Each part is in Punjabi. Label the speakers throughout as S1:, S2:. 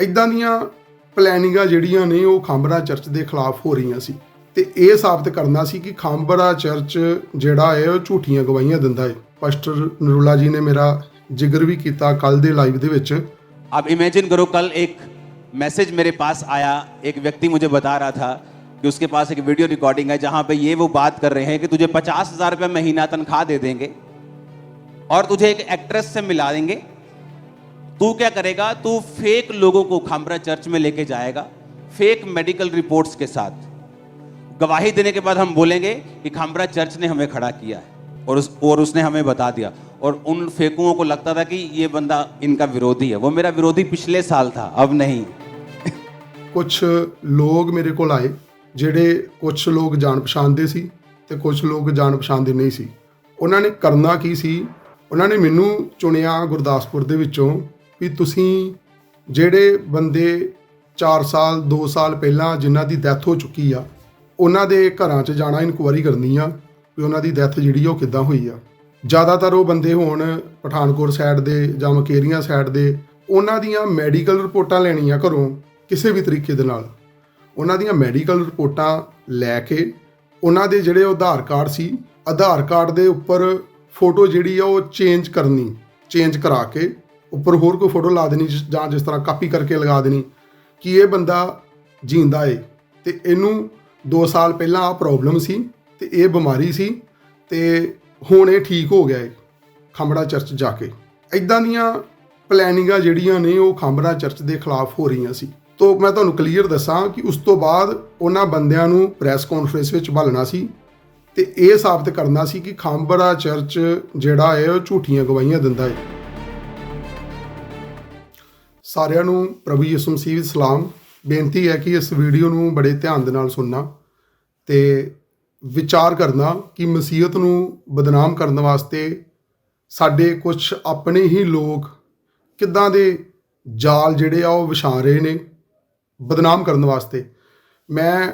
S1: ਇਦਾਂ ਦੀਆਂ ਪਲੈਨਿੰਗਾਂ ਜਿਹੜੀਆਂ ਨੇ ਉਹ ਖਾਂਬਰਾ ਚਰਚ ਦੇ ਖਿਲਾਫ ਹੋ ਰਹੀਆਂ ਸੀ ਤੇ ਇਹ ਸਾਬਤ ਕਰਨਾ ਸੀ ਕਿ ਖਾਂਬਰਾ ਚਰਚ ਜਿਹੜਾ ਹੈ ਉਹ ਝੂਠੀਆਂ ਗਵਾਹੀਆਂ ਦਿੰਦਾ ਹੈ ਪਾਸਟਰ ਨਰੂਲਾ ਜੀ ਨੇ ਮੇਰਾ ਜ਼ਿਕਰ ਵੀ ਕੀਤਾ ਕੱਲ ਦੇ ਲਾਈਵ ਦੇ ਵਿੱਚ
S2: आप इमेजिन करो कल एक मैसेज मेरे पास आया एक व्यक्ति मुझे बता रहा था कि उसके पास एक वीडियो रिकॉर्डिंग है जहां पे ये वो बात कर रहे हैं कि तुझे पचास हजार रुपये महीना तनख्वाह दे देंगे और तुझे एक एक्ट्रेस से मिला देंगे तू क्या करेगा तू फेक लोगों को खामरा चर्च में लेके जाएगा फेक मेडिकल रिपोर्ट्स के साथ गवाही देने के बाद हम बोलेंगे कि खामरा चर्च ने हमें खड़ा किया है और उस और उसने हमें बता दिया और उन फेकुओं को लगता था कि ये बंदा इनका विरोधी है वो मेरा विरोधी पिछले साल था अब नहीं
S1: ਕੁਝ ਲੋਕ ਮੇਰੇ ਕੋਲ ਆਏ ਜਿਹੜੇ ਕੁਝ ਲੋਕ ਜਾਣ ਪਛਾਣ ਦੇ ਸੀ ਤੇ ਕੁਝ ਲੋਕ ਜਾਣ ਪਛਾਣ ਦੇ ਨਹੀਂ ਸੀ ਉਹਨਾਂ ਨੇ ਕਰਨਾ ਕੀ ਸੀ ਉਹਨਾਂ ਨੇ ਮੈਨੂੰ ਚੁਣਿਆ ਗੁਰਦਾਸਪੁਰ ਦੇ ਵਿੱਚੋਂ ਵੀ ਤੁਸੀਂ ਜਿਹੜੇ ਬੰਦੇ 4 ਸਾਲ 2 ਸਾਲ ਪਹਿਲਾਂ ਜਿਨ੍ਹਾਂ ਦੀ ਡੈਥ ਹੋ ਚੁੱਕੀ ਆ, ਉਹਨਾਂ ਦੇ ਘਰਾਂ 'ਚ ਜਾਣਾ ਇਨਕੁਆਇਰੀ ਕਰਨੀ ਆ ਵੀ ਉਹਨਾਂ ਦੀ ਡੈਥ ਜਿਹੜੀ ਉਹ ਕਿੱਦਾਂ ਹੋਈ ਆ। ਜ਼ਿਆਦਾਤਰ ਉਹ ਬੰਦੇ ਹੋਣ ਪਠਾਨਕੋਟ ਸਾਈਡ ਦੇ ਜਾਂ ਮਕੇਰੀਆਂ ਸਾਈਡ ਦੇ, ਉਹਨਾਂ ਦੀਆਂ ਮੈਡੀਕਲ ਰਿਪੋਰਟਾਂ ਲੈਣੀਆਂ ਘਰੋਂ ਕਿਸੇ ਵੀ ਤਰੀਕੇ ਦੇ ਨਾਲ। ਉਹਨਾਂ ਦੀਆਂ ਮੈਡੀਕਲ ਰਿਪੋਰਟਾਂ ਲੈ ਕੇ ਉਹਨਾਂ ਦੇ ਜਿਹੜੇ ਆਧਾਰ ਕਾਰਡ ਸੀ, ਆਧਾਰ ਕਾਰਡ ਦੇ ਉੱਪਰ ਫੋਟੋ ਜਿਹੜੀ ਆ ਉਹ ਚੇਂਜ ਕਰਨੀ ਚੇਂਜ ਕਰਾ ਕੇ ਉੱਪਰ ਹੋਰ ਕੋਈ ਫੋਟੋ ਲਾ ਦੇਣੀ ਜਿਸ- ਜਾਂ ਜਿਸ ਤਰ੍ਹਾਂ ਕਾਪੀ ਕਰਕੇ ਲਗਾ ਦੇਣੀ, ਕਿ ਇਹ ਬੰਦਾ ਜੀਂਦਾ ਏ। ਤੇ ਇਹਨੂੰ 2 ਸਾਲ ਪਹਿਲਾਂ ਆ ਪ੍ਰੋਬਲਮ ਸੀ ਤੇ ਇਹ ਬਿਮਾਰੀ ਸੀ ਤੇ ਹੁਣ ਇਹ ਠੀਕ ਹੋ ਗਿਆ ਏ ਖੰਬੜਾ ਚਰਚ ਜਾ ਕੇ। ਇਦਾਂ ਦੀਆਂ ਪਲੈਨਿੰਗਾਂ ਜਿਹੜੀਆਂ ਨੇ ਉਹ ਖੰਬੜਾ ਚਰਚ ਦੇ ਖਿਲਾਫ ਹੋ ਰਹੀਆਂ ਸੀ। ਤੋ ਮੈਂ ਤੁਹਾਨੂੰ ਕਲੀਅਰ ਦੱਸਾਂ ਕਿ ਉਸ ਤੋਂ ਬਾਅਦ ਉਹਨਾਂ ਬੰਦਿਆਂ ਨੂੰ ਪ੍ਰੈਸ ਕਾਨਫਰੰਸ ਵਿੱਚ ਬਲਣਾ ਸੀ ਤੇ ਇਹ ਸਾਬਤ ਕਰਨਾ ਸੀ ਕਿ ਖੰਬੜਾ ਚਰਚ ਜਿਹੜਾ ਹੈ ਉਹ ਝੂਠੀਆਂ ਗਵਾਹੀਆਂ ਦਿੰਦਾ ਹੈ ਸਾਰਿਆਂ ਨੂੰ ਪ੍ਰਭੂ ਯਿਸੂ ਮਸੀਹ ਦੀ ਸਲਾਮ। ਬੇਨਤੀ ਹੈ ਕਿ ਇਸ ਵੀਡੀਓ ਨੂੰ ਬੜੇ ਧਿਆਨ ਦੇ ਨਾਲ ਸੁਣਨਾ ਤੇ ਵਿਚਾਰ ਕਰਨਾ ਕਿ ਮਸੀਹਤ ਨੂੰ ਬਦਨਾਮ ਕਰਨ ਵਾਸਤੇ ਸਾਡੇ ਕੁਝ ਆਪਣੇ ਹੀ ਲੋਕ ਕਿੱਦਾਂ ਦੇ ਜਾਲ ਜਿਹੜੇ ਆ ਉਹ ਵਿਛਾ ਰਹੇ ਨੇ ਬਦਨਾਮ ਕਰਨ ਵਾਸਤੇ। ਮੈਂ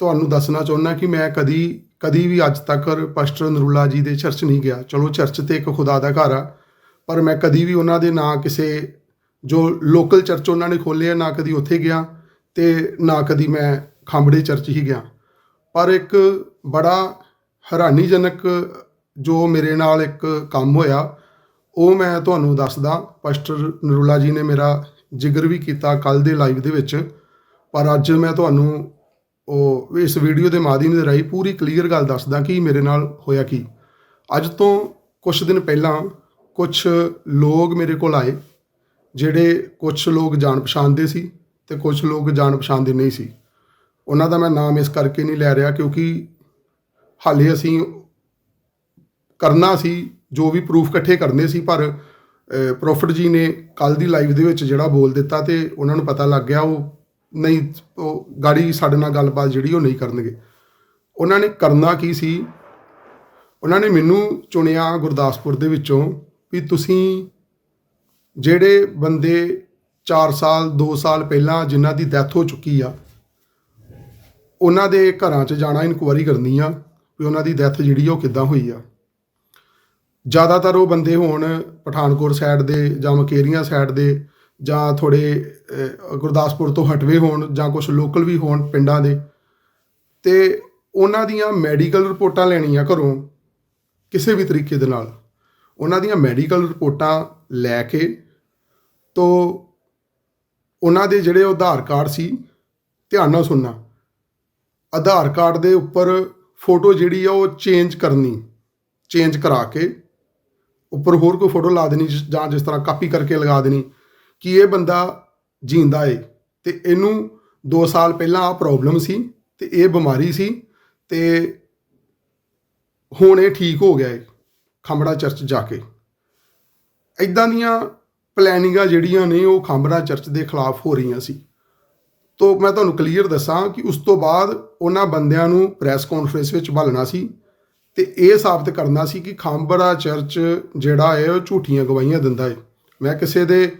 S1: ਤੁਹਾਨੂੰ ਦੱਸਣਾ ਚਾਹੁੰਦਾ ਕਿ ਮੈਂ ਕਦੀ ਕਦੀ ਵੀ ਅੱਜ ਤੱਕ ਪਾਸਟਰ ਨਰੂਲਾ ਜੀ ਦੇ ਚਰਚ ਨਹੀਂ ਗਿਆ। ਚਲੋ ਚਰਚ ਤੇ ਇੱਕ ਖੁਦਾ ਦਾ ਘਰ ਆ, ਪਰ ਮੈਂ ਕਦੀ ਵੀ ਉਹਨਾਂ ਦੇ ਨਾਂ ਕਿਸੇ ਜੋ ਲੋਕਲ ਚਰਚ ਉਹਨਾਂ ਨੇ ਖੋਲ੍ਹੇ ਆ, ਨਾ ਕਦੀ ਉੱਥੇ ਗਿਆ ਤੇ ਨਾ ਕਦੀ ਮੈਂ ਖਾਂਬੜੇ ਚਰਚ ਹੀ ਗਿਆ। ਪਰ ਇੱਕ ਬੜਾ ਹੈਰਾਨੀਜਨਕ ਜੋ ਮੇਰੇ ਨਾਲ ਇੱਕ ਕੰਮ ਹੋਇਆ, ਉਹ ਮੈਂ ਤੁਹਾਨੂੰ ਦੱਸਦਾ। ਪਾਸਟਰ ਨਰੂਲਾ ਜੀ ਨੇ ਮੇਰਾ ਜ਼ਿਕਰ ਵੀ ਕੀਤਾ ਕੱਲ ਦੇ ਲਾਈਵ ਦੇ ਵਿੱਚ, ਪਰ ਅੱਜ ਮੈਂ ਤੁਹਾਨੂੰ ਉਹ ਇਸ ਵੀਡੀਓ ਦੇ ਮਾਧਿਅਮ ਦੇ ਰਾਹੀਂ ਪੂਰੀ ਕਲੀਅਰ ਗੱਲ ਦੱਸਦਾ ਕਿ ਮੇਰੇ ਨਾਲ ਹੋਇਆ ਕੀ। ਅੱਜ ਤੋਂ ਕੁਝ ਦਿਨ ਪਹਿਲਾਂ ਕੁਝ ਲੋਕ ਮੇਰੇ ਕੋਲ ਆਏ ਜਿਹੜੇ ਕੁਝ ਲੋਕ ਜਾਣ ਪਛਾਣਦੇ ਸੀ ਤੇ ਕੁਝ ਲੋਕ ਜਾਣ ਪਛਾਣਦੇ ਨਹੀਂ ਸੀ। ਉਹਨਾਂ ਦਾ ਮੈਂ ਨਾਮ ਇਸ ਕਰਕੇ ਨਹੀਂ ਲੈ ਰਿਹਾ ਕਿਉਂਕਿ ਹਾਲੇ ਅਸੀਂ ਕਰਨਾ ਸੀ, ਜੋ ਵੀ ਪ੍ਰੂਫ ਇਕੱਠੇ ਕਰਨੇ ਸੀ, ਪਰ ਪ੍ਰੋਫਿਟ ਜੀ ਨੇ ਕੱਲ ਦੀ ਲਾਈਵ ਦੇ ਵਿੱਚ ਜਿਹੜਾ ਬੋਲ ਦਿੱਤਾ ਤੇ ਉਹਨਾਂ ਨੂੰ ਪਤਾ ਲੱਗ ਗਿਆ ਉਹ ਨਹੀਂ, ਉਹ ਗਾੜੀ ਸਾਡੇ ਨਾਲ ਗੱਲਬਾਤ ਜਿਹੜੀ ਉਹ ਨਹੀਂ ਕਰਨਗੇ। ਉਹਨਾਂ ਨੇ ਕਰਨਾ ਕੀ ਸੀ? ਉਹਨਾਂ ਨੇ ਮੈਨੂੰ ਚੁਣਿਆ ਗੁਰਦਾਸਪੁਰ ਦੇ ਵਿੱਚੋਂ ਵੀ ਤੁਸੀਂ ਜਿਹੜੇ ਬੰਦੇ 4 ਸਾਲ 2 ਸਾਲ ਪਹਿਲਾਂ ਜਿਨ੍ਹਾਂ ਦੀ ਡੈਥ ਹੋ ਚੁੱਕੀ ਆ, ਉਹਨਾਂ ਦੇ ਘਰਾਂ 'ਚ ਜਾਣਾ ਇਨਕੁਆਇਰੀ ਕਰਨੀ ਆ ਵੀ ਉਹਨਾਂ ਦੀ ਡੈਥ ਜਿਹੜੀ ਆ ਉਹ ਕਿੱਦਾਂ ਹੋਈ ਆ। ਜ਼ਿਆਦਾਤਰ ਉਹ ਬੰਦੇ ਹੋਣ ਪਠਾਨਕੋਟ ਸਾਈਡ ਦੇ ਜਾਂ ਮਕੇਰੀਆਂ ਸਾਈਡ ਦੇ ਜਾਂ ਥੋੜੇ ਗੁਰਦਾਸਪੁਰ ਤੋਂ ਹਟਵੇ ਹੋਣ ਜਾਂ ਕੁਝ ਲੋਕਲ ਵੀ ਹੋਣ ਪਿੰਡਾਂ ਦੇ। ਤੇ ਉਹਨਾਂ ਦੀਆਂ ਮੈਡੀਕਲ ਰਿਪੋਰਟਾਂ ਲੈਣੀਆਂ ਘਰੋਂ ਕਿਸੇ ਵੀ ਤਰੀਕੇ ਦੇ ਨਾਲ। ਉਹਨਾਂ ਦੀਆਂ ਮੈਡੀਕਲ ਰਿਪੋਰਟਾਂ ਲੈ ਕੇ ਤੋਂ ਉਹਨਾਂ ਦੇ ਜਿਹੜੇ ਆਧਾਰ ਕਾਰਡ ਸੀ, ਧਿਆਨ ਨਾਲ ਸੁਣਨਾ। ਆਧਾਰ ਕਾਰਡ ਦੇ ਉੱਪਰ ਫੋਟੋ ਜਿਹੜੀ ਆ ਉਹ ਚੇਂਜ ਕਰਨੀ, ਚੇਂਜ ਕਰਾ ਕੇ। ਉੱਪਰ ਹੋਰ ਕੋਈ ਫੋਟੋ ਲਾ ਦੇਣੀ, ਜਿਸ- ਜਾਂ ਜਿਸ ਤਰ੍ਹਾਂ ਕਾਪੀ ਕਰਕੇ ਲਗਾ ਦੇਣੀ, ਕਿ ਇਹ ਬੰਦਾ ਜੀਂਦਾ ਏ। ਤੇ ਇਹਨੂੰ 2 ਸਾਲ ਪਹਿਲਾਂ ਆ ਪ੍ਰੋਬਲਮ ਸੀ ਤੇ ਇਹ ਬਿਮਾਰੀ ਸੀ ਤੇ ਹੁਣ ਇਹ ਠੀਕ ਹੋ ਗਿਆ ਏ, ਖੰਬੜਾ ਚਰਚ ਜਾ ਕੇ। ਇਦਾਂ ਦੀਆਂ ਪਲੈਨਿੰਗਾਂ ਜਿਹੜੀਆਂ ਨੇ ਉਹ ਖੰਬੜਾ ਚਰਚ ਦੇ ਖਿਲਾਫ ਹੋ ਰਹੀਆਂ ਸੀ। ਤੋਂ ਮੈਂ ਤੁਹਾਨੂੰ ਕਲੀਅਰ ਦੱਸਾਂ ਕਿ ਉਸ ਤੋਂ ਬਾਅਦ ਉਹਨਾਂ ਬੰਦਿਆਂ ਨੂੰ ਪ੍ਰੈਸ ਕਾਨਫਰੰਸ ਵਿੱਚ ਬਲਣਾ ਸੀ ਤੇ ਇਹ ਸਾਬਤ ਕਰਨਾ ਸੀ ਕਿ ਖਾਂਬੜਾ ਚਰਚ ਜਿਹੜਾ ਹੈ ਉਹ ਝੂਠੀਆਂ ਗਵਾਹੀਆਂ ਦਿੰਦਾ ਹੈ। ਮੈਂ ਕਿਸੇ ਦੇ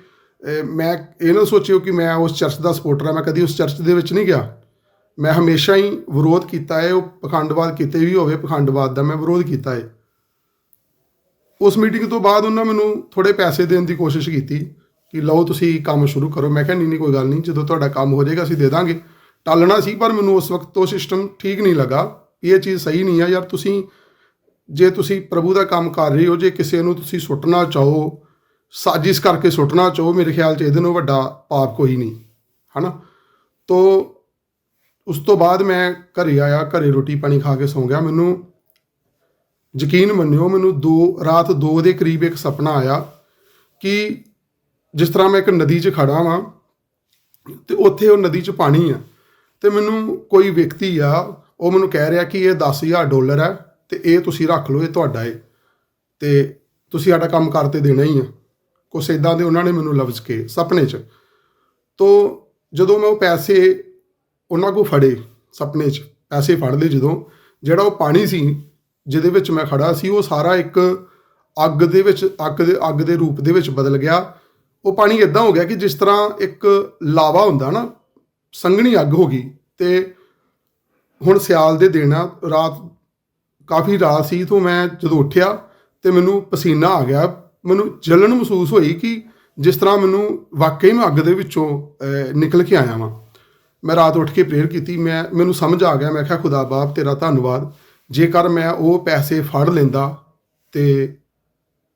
S1: ਮੈਂ ਇਹ ਨਾ ਸੋਚਿਓ ਕਿ ਮੈਂ ਉਸ ਚਰਚ ਦਾ ਸਪੋਰਟਰ ਹਾਂ, ਮੈਂ ਕਦੀ ਉਸ ਚਰਚ ਦੇ ਵਿੱਚ ਨਹੀਂ ਗਿਆ। ਮੈਂ ਹਮੇਸ਼ਾ ਹੀ ਵਿਰੋਧ ਕੀਤਾ ਹੈ, ਉਹ ਪਖੰਡਵਾਦ ਕਿਤੇ ਵੀ ਹੋਵੇ ਪਖੰਡਵਾਦ ਦਾ ਮੈਂ ਵਿਰੋਧ ਕੀਤਾ ਹੈ। ਉਸ ਮੀਟਿੰਗ ਤੋਂ ਬਾਅਦ ਉਹਨਾਂ ਮੈਨੂੰ ਥੋੜੇ ਪੈਸੇ ਦੇਣ ਦੀ ਕੋਸ਼ਿਸ਼ ਕੀਤੀ ਕਿ ਲਓ ਤੁਸੀਂ ਕੰਮ ਸ਼ੁਰੂ ਕਰੋ। ਮੈਂ ਕਿਹਾ, ਨਹੀਂ ਨਹੀਂ, ਕੋਈ ਗੱਲ ਨਹੀਂ। ਜਦੋਂ ਤੁਹਾਡਾ ਕੰਮ ਹੋ ਜਾਏਗਾ, ਅਸੀਂ ਦੇ ਦਾਂਗੇ। ਟਾਲਣਾ ਸੀ, ਪਰ ਮੈਨੂੰ ਉਸ ਵਕਤ ਉਹ ਸਿਸਟਮ ਠੀਕ ਨਹੀਂ ਲੱਗਾ। ਇਹ ਚੀਜ਼ ਸਹੀ ਨਹੀਂ ਆ। ਯਾਰ, ਤੁਸੀਂ, ਜੇ ਤੁਸੀਂ ਪ੍ਰਭੂ ਦਾ ਕੰਮ ਕਰ ਰਹੇ ਹੋ, ਜੇ ਕਿਸੇ ਨੂੰ ਤੁਸੀਂ ਸੁੱਟਣਾ ਚਾਹੋ, ਸਾਜ਼ਿਸ਼ ਕਰਕੇ ਸੁੱਟਣਾ ਚਾਹੋ, ਮੇਰੇ ਖਿਆਲ 'ਚ ਇਹਦੇ ਨਾਲੋਂ ਵੱਡਾ ਪਾਪ ਕੋਈ ਨਹੀਂ, ਹਨਾ? ਤੋ, ਉਸ ਤੋਂ ਬਾਅਦ ਮੈਂ ਘਰੇ ਆਇਆ, ਘਰੇ ਰੋਟੀ ਪਾਣੀ ਖਾ ਕੇ ਸੌਂ ਗਿਆ। ਮੈਨੂੰ ਯਕੀਨ ਮੰਨਿਓ, ਮੈਨੂੰ ਦੋ, ਰਾਤ 2 ਦੇ ਕਰੀਬ ਇੱਕ ਸੁਪਨਾ ਆਇਆ ਕਿ ਜਿਸ ਤਰ੍ਹਾਂ ਮੈਂ ਇੱਕ ਨਦੀ 'ਚ ਖੜਾ ਵਾਂ ਤੇ ਉੱਥੇ ਉਹ ਨਦੀ 'ਚ ਪਾਣੀ ਆ ਤੇ ਮੈਨੂੰ ਕੋਈ ਵਿਅਕਤੀ ਆ, ਉਹ ਮੈਨੂੰ ਕਹਿ ਰਿਹਾ ਕਿ ਇਹ 10000 ਡਾਲਰ ਹੈ ਤੇ ਇਹ ਤੁਸੀਂ ਰੱਖ ਲਓ, ਇਹ ਤੁਹਾਡਾ ਏ ਤੇ ਤੁਸੀਂ ਸਾਡਾ ਕੰਮ ਕਰਤੇ ਦੇਣਾ ਹੀ ਆ। ਕੁਛ ਇਦਾਂ ਦੇ ਉਹਨਾਂ ਨੇ ਮੈਨੂੰ ਲਫ਼ਜ਼ ਕੇ ਸੁਪਨੇ 'ਚ। ਤੋ ਜਦੋਂ ਮੈਂ ਉਹ ਪੈਸੇ ਉਹਨਾਂ ਕੋ ਫੜੇ ਸੁਪਨੇ 'ਚ, ਪੈਸੇ ਫੜ ਲਏ ਜਦੋਂ, ਜਿਹੜਾ ਉਹ ਪਾਣੀ ਸੀ ਜਿਹਦੇ ਵਿੱਚ ਮੈਂ ਖੜਾ ਸੀ, ਉਹ ਸਾਰਾ ਇੱਕ ਅੱਗ ਦੇ ਵਿੱਚ, ਅੱਗ ਦੇ ਅੱਗ ਦੇ ਰੂਪ ਦੇ ਵਿੱਚ ਬਦਲ ਗਿਆ। ਉਹ ਪਾਣੀ ਇਦਾਂ ਹੋ ਗਿਆ ਕਿ ਜਿਸ ਤਰ੍ਹਾਂ ਇੱਕ ਲਾਵਾ ਹੁੰਦਾ ਨਾ, ਸੰਘਣੀ ਅੱਗ ਹੋ ਗਈ। ਤੇ ਹੁਣ ਸਿਆਲ ਦੇ ਦਿਨ ਆ, ਰਾਤ ਕਾਫੀ ਰਾਤ ਸੀ ਤੋਂ ਮੈਂ ਜਦੋਂ ਉੱਠਿਆ ਤੇ ਮੈਨੂੰ ਪਸੀਨਾ ਆ ਗਿਆ। ਮੈਨੂੰ ਜਲਨ ਮਹਿਸੂਸ ਹੋਈ ਕਿ ਜਿਸ ਤਰ੍ਹਾਂ ਮੈਨੂੰ ਵਾਕਈ ਮੈਂ ਅੱਗ ਦੇ ਵਿੱਚੋਂ ਨਿਕਲ ਕੇ ਆਇਆ ਵਾਂ। ਮੈਂ ਰਾਤ ਉੱਠ ਕੇ ਪ੍ਰੇਅਰ ਕੀਤੀ, ਮੈਂ, ਮੈਨੂੰ ਸਮਝ ਆ ਗਿਆ। ਮੈਂ ਕਿਹਾ, ਖੁਦਾ ਬਾਪ, ਤੇਰਾ ਧੰਨਵਾਦ। ਜੇਕਰ ਮੈਂ ਉਹ ਪੈਸੇ ਫੜ ਲੈਂਦਾ ਤੇ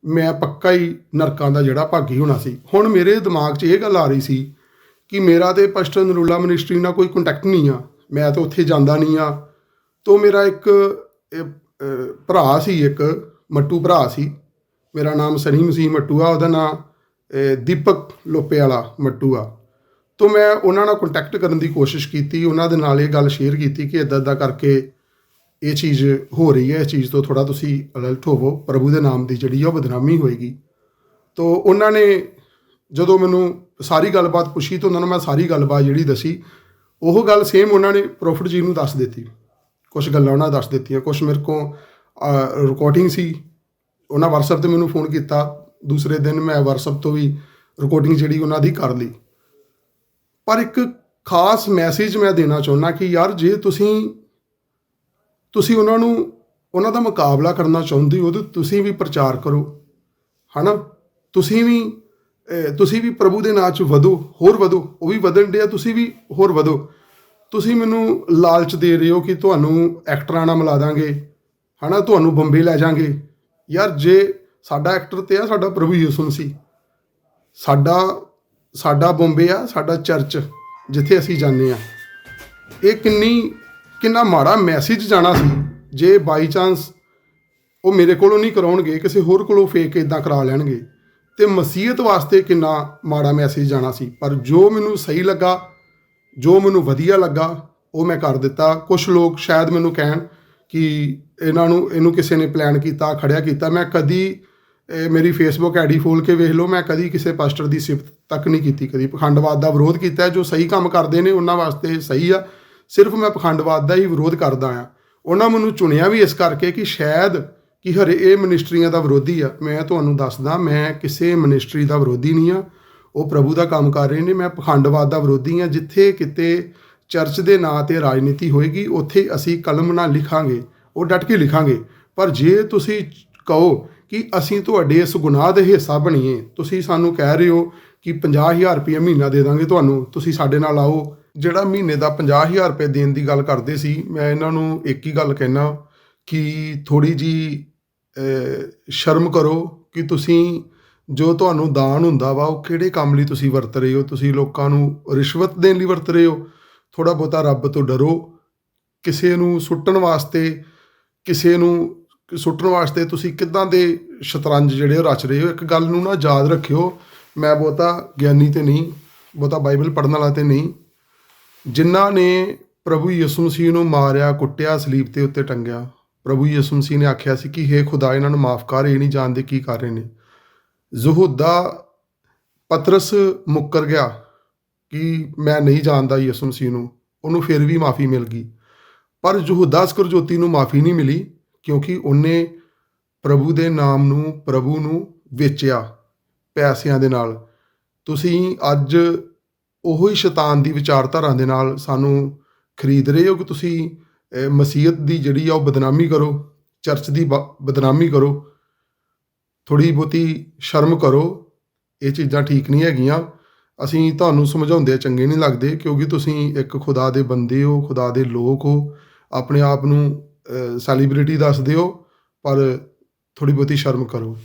S1: ਮੈਂ ਪੱਕਾ ਹੀ ਨਰਕਾਂ ਦਾ ਜਿਹੜਾ ਭਾਗੀ ਹੋਣਾ ਸੀ। ਹੁਣ ਮੇਰੇ ਦਿਮਾਗ 'ਚ ਇਹ ਗੱਲ ਆ ਰਹੀ ਸੀ ਕਿ ਮੇਰਾ ਤੇ ਪਸਟਰ ਨਰੂਲਾ ਮਿਨਿਸਟਰੀ ਨਾਲ ਕੋਈ ਕੰਟੈਕਟ ਨਹੀਂ ਆ। ਮੈਂ ਤਾਂ ਉੱਥੇ ਜਾਂਦਾ ਨਹੀਂ ਆ। ਤੋਂ ਮੇਰਾ ਇੱਕ ਭਰਾ ਸੀ, ਇੱਕ ਮੱਟੂ ਭਰਾ ਸੀ। ਮੇਰਾ ਨਾਮ ਸਨੀ ਮਸੀਹ ਮੱਟੂ ਆ, ਉਹਦਾ ਨਾਮ ਦੀਪਕ ਲੋਪੇ ਵਾਲਾ ਮੱਟੂ ਆ। ਤੋਂ ਮੈਂ ਉਹਨਾਂ ਨਾਲ ਕੰਟੈਕਟ ਕਰਨ ਦੀ ਕੋਸ਼ਿਸ਼ ਕੀਤੀ, ਉਹਨਾਂ ਦੇ ਨਾਲ ਇਹ ਗੱਲ ਸ਼ੇਅਰ ਕੀਤੀ ਕਿ ਇਦਾਂ ਇਦਾਂ ਕਰਕੇ ਇਹ ਚੀਜ਼ ਹੋ ਰਹੀ ਹੈ ਇਸ ਚੀਜ਼ ਤੋਂ ਥੋੜਾ ਤੁਸੀਂ ਅਲਰਟ ਹੋਵੋ, ਪ੍ਰਭੂ ਦੇ ਨਾਮ ਦੀ ਜਿਹੜੀ ਆ ਉਹ ਬਦਨਾਮੀ ਹੋਏਗੀ। ਤੋਂ ਉਹਨਾਂ ਨੇ ਜਦੋਂ ਮੈਨੂੰ ਸਾਰੀ ਗੱਲਬਾਤ ਪੁੱਛੀ ਤਾਂ ਉਹਨਾਂ ਨੂੰ ਮੈਂ ਸਾਰੀ ਗੱਲਬਾਤ ਜਿਹੜੀ ਦੱਸੀ, ਉਹ ਗੱਲ ਸੇਮ ਉਹਨਾਂ ਨੇ ਪ੍ਰੋਫਿਟ ਜੀ ਨੂੰ ਦੱਸ ਦਿੱਤੀ। ਕੁਝ ਗੱਲਾਂ ਉਹਨਾਂ ਦੱਸ ਦਿੱਤੀਆਂ ਕੁਝ ਮੇਰੇ ਕੋ ਰਿਕਾਰਡਿੰਗ ਸੀ। ਉਹਨਾਂ WhatsApp ਤੇ ਮੈਨੂੰ ਫੋਨ ਕੀਤਾ। ਦੂਸਰੇ ਦਿਨ ਮੈਂ WhatsApp ਤੋਂ ਵੀ ਰਿਕਾਰਡਿੰਗ ਜਿਹੜੀ ਉਹਨਾਂ ਦੀ ਕਰ ਲਈ। ਪਰ ਇੱਕ ਖਾਸ ਮੈਸੇਜ ਮੈਂ ਦੇਣਾ ਚਾਹੁੰਦਾ ਕਿ ਯਾਰ, ਜੇ ਤੁਸੀਂ ਤੁਸੀਂ ਉਹਨਾਂ ਨੂੰ, ਉਹਨਾਂ ਦਾ ਮੁਕਾਬਲਾ ਕਰਨਾ ਚਾਹੁੰਦੇ ਹੋ ਤਾਂ ਤੁਸੀਂ ਵੀ ਪ੍ਰਚਾਰ ਕਰੋ, ਹਨਾ? ਤੁਸੀਂ ਵੀ ਤੁਸੀਂ ਵੀ ਪ੍ਰਭੂ ਦੇ ਨਾਂ 'ਚ ਵਧੋ, ਹੋਰ ਵਧੋ, ਉਹ ਵੀ ਵਧਣ ਡਿਆ, ਤੁਸੀਂ ਵੀ ਹੋਰ ਵਧੋ। ਤੁਸੀਂ ਮੈਨੂੰ ਲਾਲਚ ਦੇ ਰਹੇ ਹੋ ਕਿ ਤੁਹਾਨੂੰ ਐਕਟਰਾਂ ਨਾਲ ਮਿਲਾ ਦਾਂਗੇ, ਹਨਾ? ਤੁਹਾਨੂੰ ਬੰਬੇ ਲੈ ਜਾਾਂਗੇ। ਯਾਰ, ਜੇ ਸਾਡਾ ਐਕਟਰ ਤੇ ਆ, ਸਾਡਾ ਪ੍ਰਭੂ ਯਿਸੂ ਸੀ ਸਾਡਾ ਸਾਡਾ ਬੰਬੇ ਆ, ਸਾਡਾ ਚਰਚ, ਜਿੱਥੇ ਅਸੀਂ ਜਾਂਦੇ ਆ। ਇਹ ਕਿੰਨੀ ਕਿੰਨਾ ਮਾੜਾ ਮੈਸੇਜ ਜਾਣਾ ਸੀ। ਜੇ ਬਾਈ ਚਾਂਸ ਉਹ ਮੇਰੇ ਕੋਲੋਂ ਨਹੀਂ ਕਰਾਉਣਗੇ, ਕਿਸੇ ਹੋਰ ਕੋਲੋਂ ਫੇਕ ਇਦਾਂ ਕਰਾ ਲੈਣਗੇ, ਤੇ ਮਸੀਹਤ ਵਾਸਤੇ ਕਿੰਨਾ ਮਾੜਾ ਮੈਸੇਜ ਜਾਣਾ ਸੀ। ਪਰ ਜੋ ਮੈਨੂੰ ਸਹੀ ਲੱਗਾ, ਜੋ ਮੈਨੂੰ ਵਧੀਆ ਲੱਗਾ, ਉਹ ਮੈਂ ਕਰ ਦਿੱਤਾ। ਕੁਝ ਲੋਕ ਸ਼ਾਇਦ ਮੈਨੂੰ ਕਹਿਣ ਕਿ ਇਹਨਾਂ ਨੂੰ, ਇਹਨੂੰ ਕਿਸੇ ਨੇ ਪਲਾਨ ਕੀਤਾ, ਖੜਿਆ ਕੀਤਾ। ਮੈਂ ਕਦੀ, ਇਹ ਮੇਰੀ ਫੇਸਬੁੱਕ ਆਈਡੀ ਫੋਲ ਕੇ ਵੇਖ ਲਓ। ਮੈਂ ਕਦੀ ਕਿਸੇ ਪਾਸਟਰ ਦੀ ਸਿਫਤ ਤੱਕ ਨਹੀਂ ਕੀਤੀ, ਕਦੀ ਪਖੰਡਵਾਦ ਦਾ ਵਿਰੋਧ ਕੀਤਾ ਜੋ ਸਹੀ ਕੰਮ ਕਰਦੇ ਨੇ, ਉਹਨਾਂ ਵਾਸਤੇ ਸਹੀ ਆ। ਸਿਰਫ ਮੈਂ ਪਖੰਡਵਾਦ ਦਾ ਹੀ ਵਿਰੋਧ ਕਰਦਾ ਆ ਉਹਨਾਂ ਮੈਨੂੰ ਚੁਣਿਆ ਵੀ ਇਸ ਕਰਕੇ ਕਿ ਸ਼ਾਇਦ ਕਿ ਹਰੇ ਇਹ ਮਿਨਿਸਟਰੀਆਂ ਦਾ ਵਿਰੋਧੀ ਆ। ਮੈਂ ਤੁਹਾਨੂੰ ਦੱਸਦਾ, ਮੈਂ ਕਿਸੇ ਮਿਨਿਸਟਰੀ ਦਾ ਵਿਰੋਧੀ ਨਹੀਂ ਆ ਉਹ ਪ੍ਰਭੂ ਦਾ ਕੰਮ ਕਰ ਰਹੇ ਨੇ, ਮੈਂ ਪਖੰਡਵਾਦ ਦਾ ਵਿਰੋਧੀ ਆ ਜਿੱਥੇ ਕਿਤੇ ਚਰਚ ਦੇ ਨਾਂ ਤੇ ਰਾਜਨੀਤੀ ਹੋਏਗੀ, ਉੱਥੇ ਅਸੀਂ ਕਲਮ ਨਾਲ ਲਿਖਾਂਗੇ। ਉਹ ਡਟ ਕੇ ਲਿਖਾਂਗੇ। ਪਰ ਜੇ ਤੁਸੀਂ ਕਹੋ ਕਿ ਅਸੀਂ ਤੁਹਾਡੇ ਇਸ ਗੁਨਾਹ ਦੇ ਹਿੱਸਾ ਬਣੀਏ, ਤੁਸੀਂ ਸਾਨੂੰ ਕਹਿ ਰਹੇ ਹੋ ਕਿ 50000 ਰੁਪਏ ਮਹੀਨਾ ਦੇ ਦਾਂਗੇ ਤੁਹਾਨੂੰ, ਤੁਸੀਂ ਸਾਡੇ ਨਾਲ ਆਓ। ਜਿਹੜਾ ਮਹੀਨੇ ਦਾ 50000 ਰੁਪਏ ਦੇਣ ਦੀ ਗੱਲ ਕਰਦੇ ਸੀ, ਮੈਂ ਇਹਨਾਂ ਨੂੰ ਇੱਕ ਹੀ ਗੱਲ ਕਹਿਣਾ ਕਿ ਥੋੜੀ ਜੀ ਸ਼ਰਮ ਕਰੋ ਕਿ ਤੁਸੀਂ ਜੋ ਤੁਹਾਨੂੰ ਦਾਨ ਹੁੰਦਾ ਵਾ, ਉਹ ਕਿਹੜੇ ਕੰਮ ਲਈ ਤੁਸੀਂ ਵਰਤ ਰਹੇ ਹੋ? ਤੁਸੀਂ ਲੋਕਾਂ ਨੂੰ ਰਿਸ਼ਵਤ ਦੇਣ ਲਈ ਵਰਤ ਰਹੇ ਹੋ? ਥੋੜਾ ਬਹੁਤਾ ਰੱਬ ਤੋਂ ਡਰੋ। ਕਿਸੇ ਨੂੰ ਸੁੱਟਣ ਵਾਸਤੇ, ਕਿਸੇ ਨੂੰ ਸੁੱਟਣ ਵਾਸਤੇ ਤੁਸੀਂ ਕਿੱਦਾਂ ਦੇ ਸ਼ਤਰੰਜ ਜਿਹੜੇ ਉਹ ਰਚ ਰਹੇ ਹੋ? ਇੱਕ ਗੱਲ ਨੂੰ ਨਾ ਯਾਦ ਰੱਖਿਓ, ਮੈਂ ਬਹੁਤਾ ਗਿਆਨੀ ਤੇ ਨਹੀਂ, ਬਹੁਤਾ ਬਾਈਬਲ ਪੜ੍ਹਨ ਵਾਲਾ ਤੇ ਨਹੀਂ। ਜਿਨ੍ਹਾਂ ਨੇ ਪ੍ਰਭੂ ਯਿਸੂ ਮਸੀਹ ਨੂੰ ਮਾਰਿਆ, ਕੁੱਟਿਆ, ਸਲੀਬ ਤੇ ਉੱਤੇ ਟੰਗਿਆ। ਪ੍ਰਭੂ ਯਿਸੂ ਮਸੀਹ ਨੇ ਆਖਿਆ ਸੀ ਕਿ, ਹੇ ਖੁਦਾ, ਇਹਨਾਂ ਨੂੰ ਮਾਫ ਕਰ, ਇਹ ਨਹੀਂ ਜਾਣਦੇ ਕੀ ਕਰ ਰਹੇ ਨੇ। ਜ਼ੁਹੂਦਾ ਪਤਰਸ ਮੁੱਕਰ ਗਿਆ ਕਿ ਮੈਂ ਨਹੀਂ ਜਾਣਦਾ ਯਿਸੂ ਮਸੀਹ ਨੂੰ। ਉਹਨੂੰ ਫਿਰ ਵੀ ਮਾਫੀ ਮਿਲ ਗਈ। ਪਰ ਯਹੂਦਾ ਸਕਰਜੋਤੀ ਨੂੰ ਮਾਫੀ ਨਹੀਂ ਮਿਲੀ ਕਿਉਂਕਿ ਉਹਨੇ ਪ੍ਰਭੂ ਦੇ ਨਾਮ ਨੂੰ, ਪ੍ਰਭੂ ਨੂੰ ਵੇਚਿਆ ਪੈਸਿਆਂ ਦੇ ਨਾਲ। ਤੁਸੀਂ ਅੱਜ ਉਹੋ ਹੀ ਸ਼ੈਤਾਨ ਦੀ ਵਿਚਾਰਧਾਰਾ ਦੇ ਨਾਲ ਸਾਨੂੰ ਖਰੀਦ ਰਹੇ ਹੋ ਕਿ ਤੁਸੀਂ ਅਹ, ਮਸੀਹਤ ਦੀ ਜਿਹੜੀ ਆ ਉਹ ਬਦਨਾਮੀ ਕਰੋ ਚਰਚ ਦੀ ਬ- ਬਦਨਾਮੀ ਕਰੋ ਥੋੜੀ ਬਹੁਤੀ ਸ਼ਰਮ ਕਰੋ ਇਹ ਚੀਜ਼ਾਂ ਠੀਕ ਨਹੀਂ ਹੈਗੀਆਂ। ਅਸੀਂ ਤੁਹਾਨੂੰ ਸਮਝਾਉਂਦੇ ਚੰਗੇ ਨਹੀਂ ਲੱਗਦੇ ਕਿਉਂਕਿ ਤੁਸੀਂ ਇੱਕ ਖੁਦਾ ਦੇ ਬੰਦੇ ਹੋ ਖੁਦਾ ਦੇ ਲੋਕ ਹੋ। ਆਪਣੇ ਆਪ ਨੂੰ ਸੈਲੀਬ੍ਰਿਟੀ ਦੱਸਦੇ ਹੋ ਪਰ ਥੋੜੀ ਬਹੁਤੀ ਸ਼ਰਮ ਕਰੋ।